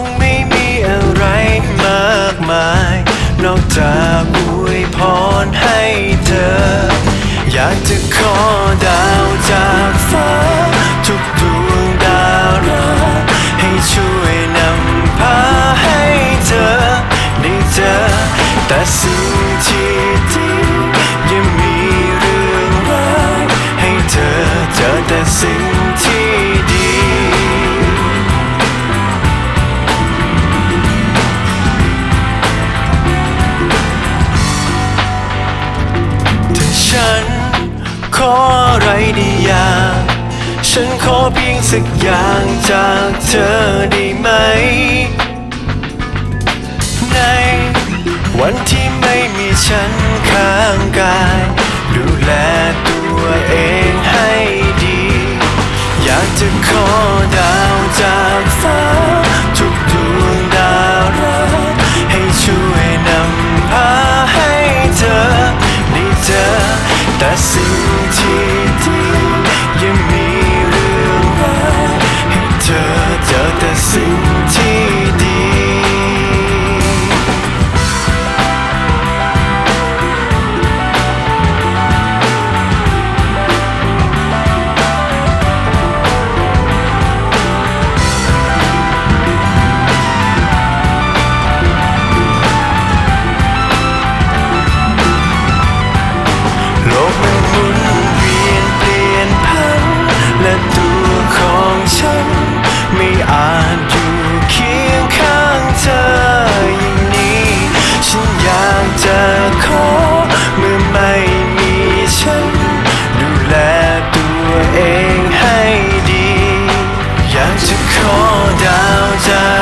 งไม่มีอะไรมากมาย นอกจากอวยพรให้เธอ อยากจะขอดาวจากฟ้า ทุกดวงดาวราให้ช่วยนำพาให้เธอได้เจอแต่สิ่งที่ดียังมีเรื่องร้ายให้เธอเจอแต่สิ่ง อะไรดีอย่างฉันขอเพียงสักอย่างจากเธอได้ไหม ในวันที่ไม่มีฉันข้างกาย เ